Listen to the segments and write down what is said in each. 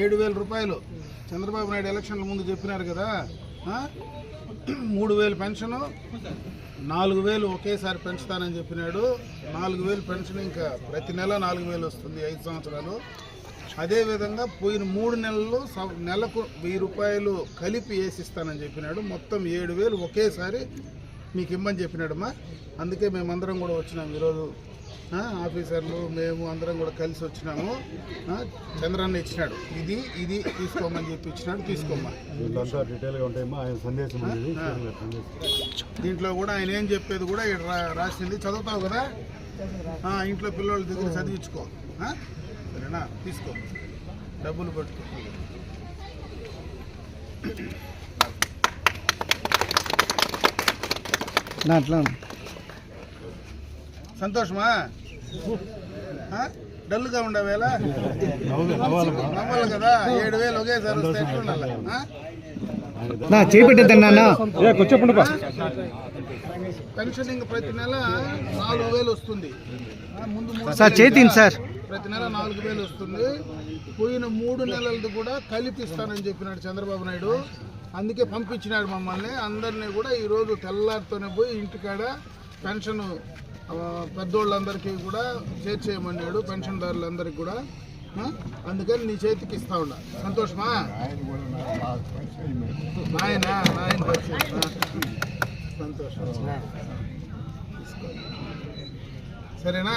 ఏడు వేల రూపాయలు. చంద్రబాబు నాయుడు ఎలక్షన్ల ముందు చెప్పినారు కదా మూడు వేలు పెన్షను నాలుగు వేలు ఒకేసారి పెంచుతానని చెప్పినాడు. నాలుగు వేలు పెన్షన్ ఇంకా ప్రతి నెల నాలుగు వేలు వస్తుంది ఐదు సంవత్సరాలు. అదేవిధంగా పోయిన మూడు నెలలు సం- నెలకు వెయ్యి రూపాయలు కలిపి వేసిస్తానని చెప్పినాడు. మొత్తం ఏడు వేలు ఒకేసారి మీకు ఇమ్మని చెప్పినాడమ్మా. అందుకే మేమందరం కూడా వచ్చినాం ఈరోజు. ఆఫీసర్లు మేము అందరం కూడా కలిసి వచ్చినాము. చంద్రన్న ఇచ్చినాడు. ఇది ఇది తీసుకోమని చెప్పి ఇచ్చినాడు. తీసుకోమ్మా. దీంట్లో కూడా ఆయన ఏం చెప్పేది కూడా రాసింది. చదువుతావు కదా? ఇంట్లో పిల్లల దగ్గర చదివించుకో? సరేనా తీసుకో. డబ్బులు పట్టుకో. అట్లా సంతోషమా? డల్గా ఉండవేలా నవ్వాలి కదా? ఏడు వేలు ఒకేసారి వస్తే ఎట్లుండాలి? ఆ? నా చేపెట్టద్దన్నా పెన్షన్ ఇంక ప్రతి నెల నాలుగు వేలు వస్తుంది. ముందు సార్ చేతింది సార్. ప్రతి నెల నాలుగు వేలు వస్తుంది. పోయిన మూడు నెలలది కూడా కలిపి ఇస్తానని చెప్పినాడు చంద్రబాబు నాయుడు. అందుకే పంపించినాడు మమ్మల్ని. అందరినీ కూడా ఈరోజు తెల్లారితోనే పోయి ఇంటికాడ పెన్షన్ పెద్దోళ్ళందరికీ కూడా చేర్చేయమన్నాడు పెన్షన్దారులందరికీ కూడా. అందుకని నీ చేతికి ఇస్తా ఉన్నా. సంతోషమా? నాయన నాయన. సంతోషం. సరేనా?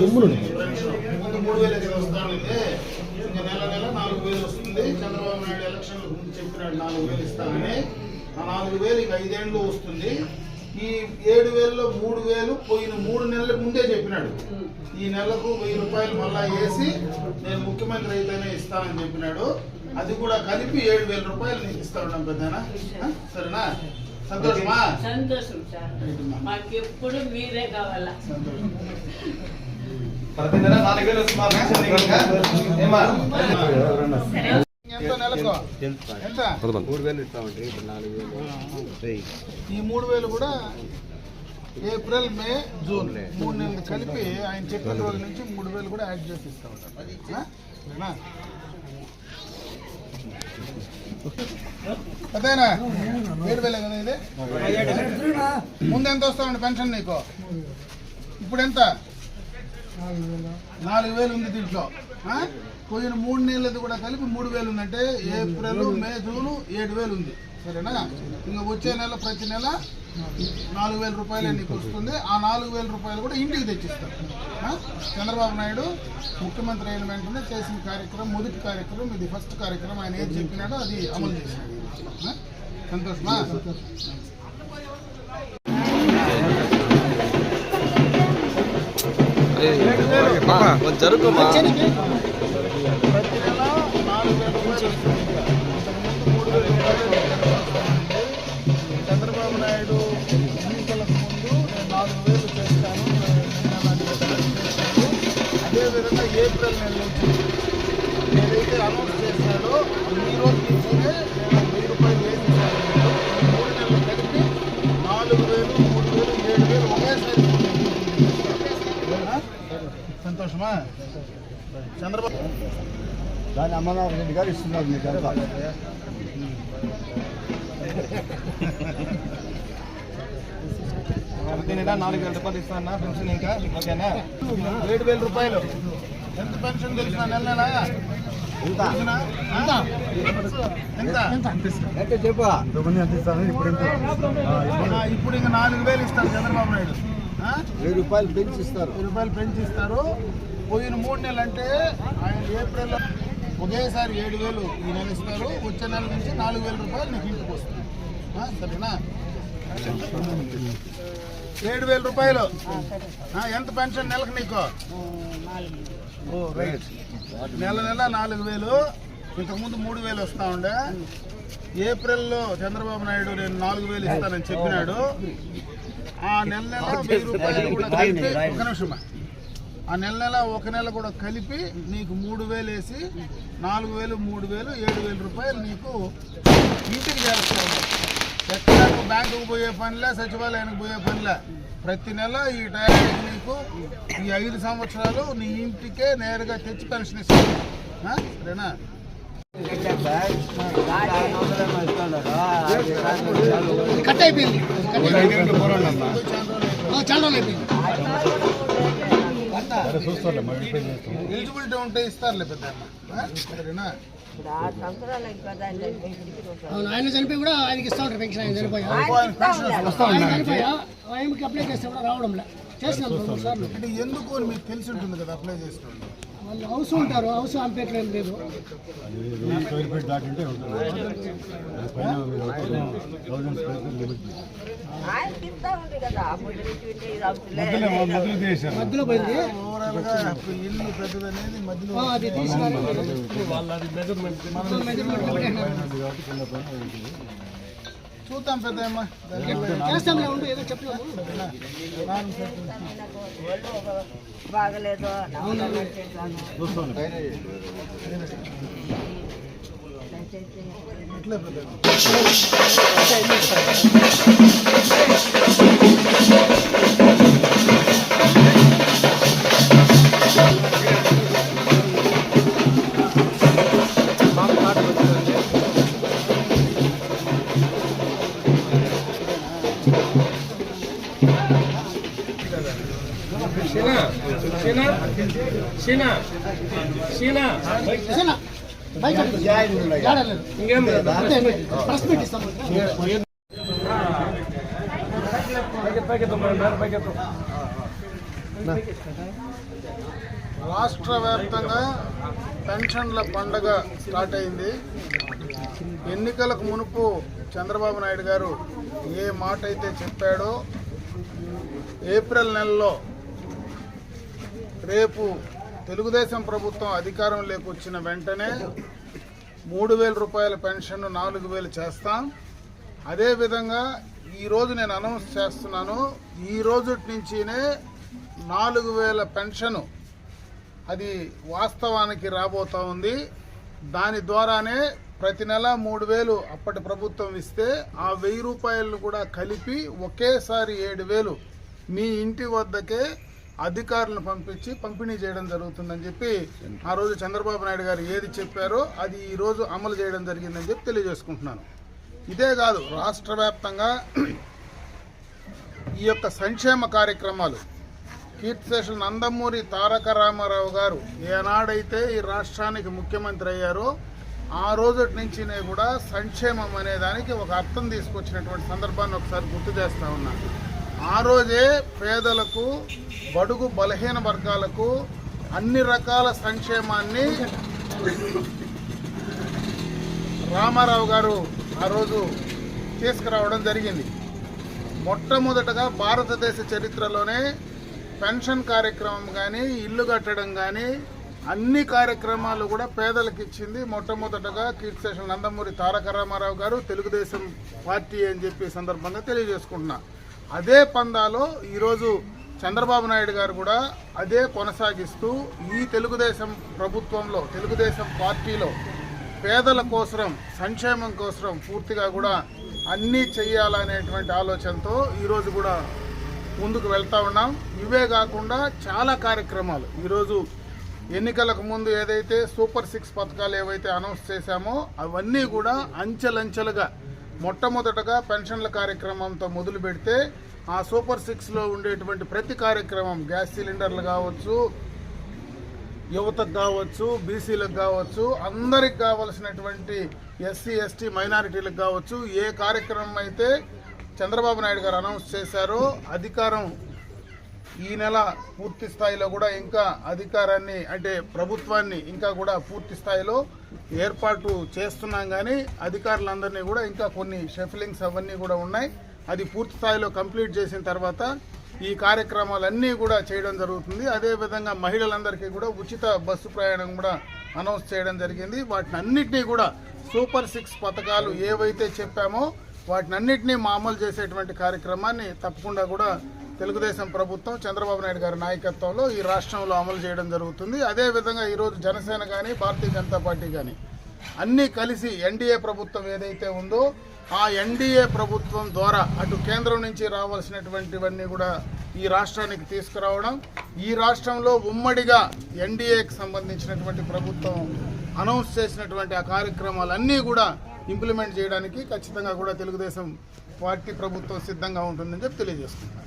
ముందు మూడు వేలు కదా వస్తానంటే ఇంకా నెల నెల నాలుగు వేలు వస్తుంది. చంద్రబాబు నాయుడు ఎలక్షన్ చెప్పినాడు నాలుగు వేలు ఇస్తానని ఆ నాలుగు వేలు ఇంకా ఐదేళ్ళు వస్తుంది. ఈ ఏడు వేలలో మూడు వేలు పోయిన మూడు నెలల ముందే చెప్పినాడు. ఈ నెలకు వెయ్యి రూపాయలు మళ్ళా వేసి నేను ముఖ్యమంత్రి అయితేనే ఇస్తానని చెప్పినాడు. అది కూడా కలిపి ఏడు వేల రూపాయలు నీకు ఇస్తా ఉన్నాం పెద్దనా? సరేనా? సంతోషమా? సంతోషం సార్. మాకెప్పుడు మీరే కావాలా? నాలుగు వేలు మూడు వేలు ఇస్తామండి ఇప్పుడు నాలుగు వేలు. ఈ మూడు వేలు కూడా ఏప్రిల్ మే జూన్ మూడు నెలలు కలిపి ఆయన చెప్పిన రోజు నుంచి మూడు వేలు కూడా యాడ్ చేసి ఇస్తా ఉంటాం ఆ? సరేనా? అదేనా ఏడు వేలే కదా ఇది? ముందు ఎంత వస్తామండి పెన్షన్ నీకు? ఇప్పుడు ఎంత? నాలుగు వేలు ఉంది దీంట్లో. పోయిన మూడు నెలలది కూడా కలిపి మూడు వేలు ఉందంటే ఏప్రిల్ మే జూన్ ఏడు వేలు ఉంది. సరేనా? ఇంకా వచ్చే నెల ప్రతి నెల నాలుగు వేల రూపాయలు నీకు వస్తుంది. ఆ నాలుగు వేల రూపాయలు కూడా ఇంటికి తెచ్చిస్తారు? చంద్రబాబు నాయుడు ముఖ్యమంత్రి అయిన వెంటనే చేసిన కార్యక్రమం మొదటి కార్యక్రమం ఇది. ఫస్ట్ కార్యక్రమం. ఆయన ఏది చెప్పినాడో అది అమలు చేసినాడు? సంతోషమా? జరుగుమా సంతోషమా చంద్రబాబు దాని అమర్నాథ్ రెడ్డి గారు ఇస్తున్నారు మీకు అంతా ప్రతి నెల నాలుగు వేల రూపాయలు ఇస్తాను పెన్షన్ ఇంకా ఓకేనా ఏడు వేల రూపాయలు ఎంత పెన్షన్ తెలిసిన నెల నెల తెలిసినా? ఎంత? ఎంత? అంటే చెప్పు ఇంతకుముందు ఎంత ఇస్తాను ఇప్పుడు ఇంకా నాలుగు వేలు ఇస్తారు చంద్రబాబు నాయుడు? వెయ్యి రూపాయలు పెంచి ఇస్తారు వెయ్యి రూపాయలు పెంచి ఇస్తారు పోయిన మూడు నెలలు అంటే ఆయన ఏప్రిల్లో ఒకేసారి ఏడు వేలు ఈ నెల ఇస్తారు. వచ్చే నెల నుంచి నాలుగు వేల రూపాయలు నీకు ఇంటికి వస్తుంది. సరేనా? ఏడు వేల రూపాయలు. ఎంత పెన్షన్ నెలకు నీకు? Oh right. నెల నెల నాలుగు వేలు. ఇంతకుముందు మూడు వేలు వస్తా ఉండే. ఏప్రిల్లో చంద్రబాబు నాయుడు నేను నాలుగు వేలు ఇస్తానని చెప్పినాడు. ఆ నెల నెల వెయ్యి రూపాయలు కూడా కలిపి ఒక నిమిషమా ఆ నెల నెల ఒక నెల కూడా కలిపి నీకు మూడు వేలు వేసి నాలుగు వేలు మూడు వేలు ఏడు వేల రూపాయలు నీకు ఇంటికి చేరుస్తాను ఎక్కడ? నువ్వు బ్యాంకుకు పోయే పనిలే సచివాలయానికి పోయే పనిలే. ప్రతి నెల ఈ టైంకి నీకు ఈ ఐదు సంవత్సరాలు నీ ఇంటికే నేరుగా తెచ్చి పెన్షన్ ఇస్తాను? సరేనా? కట్ అయిపోయింది. చాలా ఎలిజిబిలిటీ ఉంటే ఇస్తారులే పెద్ద ఆయన చనిపోయి. అవును ఆయన చనిపోయి కూడా ఆయనకి ఇస్తా ఉంటారు పెన్షన్ ఆయన చనిపోయా. ఆయనకి అప్లై చేస్తే కూడా రావడం లే చేసినాం ఎందుకు మీకు తెలిసి ఉంటుంది కదా అప్లై చేసుకోండి వాళ్ళు హౌస్ ఉంటారు హౌస్ ఏం లేదు. మధ్యలో పోయింది. ఇల్లు పెద్దది అనేది మధ్యలో అది తీసుకున్నారు కాబట్టి కింద పైన ఉంటుంది చూద్దాం పెద్ద బాగలేదు. పెద్ద ప్రెస్ మీట్ ఇస్తాం. రాష్ట్ర వ్యాప్తంగా పెన్షన్ల పండగ స్టార్ట్ అయింది. ఎన్నికలకు మునుపు చంద్రబాబు నాయుడు గారు ఏ మాట అయితే చెప్పాడో ఏప్రిల్ నెలలో రేపు తెలుగుదేశం ప్రభుత్వం అధికారంలోకి వచ్చిన వెంటనే మూడు వేల రూపాయల పెన్షన్ నాలుగు వేలు చేస్తాం. అదేవిధంగా ఈరోజు నేను అనౌన్స్ చేస్తున్నాను ఈ రోజు నుంచినే నాలుగు వేల పెన్షను అది వాస్తవానికి రాబోతా ఉంది. దాని ద్వారానే ప్రతి నెల మూడు వేలు అప్పటి ప్రభుత్వం ఇస్తే ఆ వెయ్యి రూపాయలను కూడా కలిపి ఒకేసారి ఏడు వేలు మీ ఇంటి వద్దకే అధికారులను పంపించి పంపిణీ చేయడం జరుగుతుందని చెప్పి ఆ రోజు చంద్రబాబు నాయుడు గారు ఏది చెప్పారో అది ఈ రోజు అమలు చేయడం జరిగిందని చెప్పి తెలియజేసుకుంటున్నాను. ఇదే కాదు రాష్ట్ర వ్యాప్తంగా ఈ యొక్క సంక్షేమ కార్యక్రమాలు కీర్తిశేషులు నందమూరి తారక రామారావు గారు ఏనాడైతే ఈ రాష్ట్రానికి ముఖ్యమంత్రి అయ్యారో ఆ రోజు నుంచినే కూడా సంక్షేమం అనే దానికి ఒక అర్థం తీసుకొచ్చినటువంటి సందర్భాన్ని ఒకసారి గుర్తు చేస్తా ఉన్నాను ఆ రోజే పేదలకు బడుగు బలహీన వర్గాలకు అన్ని రకాల సంక్షేమాన్ని రామారావు గారు ఆ రోజు తీసుకురావడం జరిగింది. మొట్టమొదటగా భారతదేశ చరిత్రలోనే పెన్షన్ కార్యక్రమం కానీ ఇల్లు కట్టడం కానీ అన్ని కార్యక్రమాలు కూడా పేదలకు ఇచ్చింది. మొట్టమొదటగా కీర్తిశేషులు నందమూరి తారక రామారావు గారు తెలుగుదేశం పార్టీ అని చెప్పి సందర్భంగా తెలియజేసుకుంటున్నా. అదే పందాలో ఈరోజు చంద్రబాబు నాయుడు గారు కూడా అదే కొనసాగిస్తూ ఈ తెలుగుదేశం ప్రభుత్వంలో తెలుగుదేశం పార్టీలో పేదల కోసరం సంక్షేమం కోసరం పూర్తిగా కూడా అన్నీ చెయ్యాలనేటువంటి ఆలోచనతో ఈరోజు కూడా ముందుకు వెళ్తా ఉన్నాం. ఇవే కాకుండా చాలా కార్యక్రమాలు. ఈరోజు ఎన్నికలకు ముందు ఏదైతే సూపర్ సిక్స్ పథకాలు ఏవైతే అనౌన్స్ చేశామో అవన్నీ కూడా అంచెలంచెలుగా మొట్టమొదటగా పెన్షన్ల కార్యక్రమంతో మొదలు పెడితే ఆ సూపర్ సిక్స్లో ఉండేటువంటి ప్రతి కార్యక్రమం గ్యాస్ సిలిండర్లు కావచ్చు యువతకు కావచ్చు బీసీలకు కావచ్చు అందరికి కావలసినటువంటి ఎస్సీ ఎస్టీ మైనారిటీలకు కావచ్చు ఏ కార్యక్రమం అయితే చంద్రబాబు నాయుడు గారు అనౌన్స్ చేశారో అధికారం ఈ నెల పూర్తి స్థాయిలో కూడా ఇంకా అధికారాన్ని అంటే ప్రభుత్వాన్ని ఇంకా కూడా పూర్తి స్థాయిలో ఏర్పాటు చేస్తున్నాం కానీ అధికారులందరినీ కూడా ఇంకా కొన్ని షఫిలింగ్స్ అవన్నీ కూడా ఉన్నాయి. అది పూర్తి స్థాయిలో కంప్లీట్ చేసిన తర్వాత ఈ కార్యక్రమాలన్నీ కూడా చేయడం జరుగుతుంది. అదేవిధంగా మహిళలందరికీ కూడా ఉచిత బస్సు ప్రయాణం కూడా అనౌన్స్ చేయడం జరిగింది. వాటిని అన్నిటినీ కూడా సూపర్ సిక్స్ పథకాలు ఏవైతే చెప్పామో వాటిని అన్నిటినీ మా అమలు చేసేటువంటి కార్యక్రమాన్ని తప్పకుండా కూడా తెలుగుదేశం ప్రభుత్వం చంద్రబాబు నాయుడు గారి నాయకత్వంలో ఈ రాష్ట్రంలో అమలు చేయడం జరుగుతుంది. అదేవిధంగా ఈరోజు జనసేన కానీ భారతీయ జనతా పార్టీ కానీ అన్నీ కలిసి ఎన్డీఏ ప్రభుత్వం ఏదైతే ఉందో ఆ ఎన్డీఏ ప్రభుత్వం ద్వారా అటు కేంద్రం నుంచి రావాల్సినటువంటివన్నీ కూడా ఈ రాష్ట్రానికి తీసుకురావడం ఈ రాష్ట్రంలో ఉమ్మడిగా ఎన్డీఏకి సంబంధించినటువంటి ప్రభుత్వం అనౌన్స్ చేసినటువంటి ఆ కార్యక్రమాలన్నీ కూడా ఇంప్లిమెంట్ చేయడానికి ఖచ్చితంగా కూడా తెలుగుదేశం పార్టీ ప్రభుత్వం సిద్ధంగా ఉంటుందని చెప్పి తెలియజేస్తున్నాను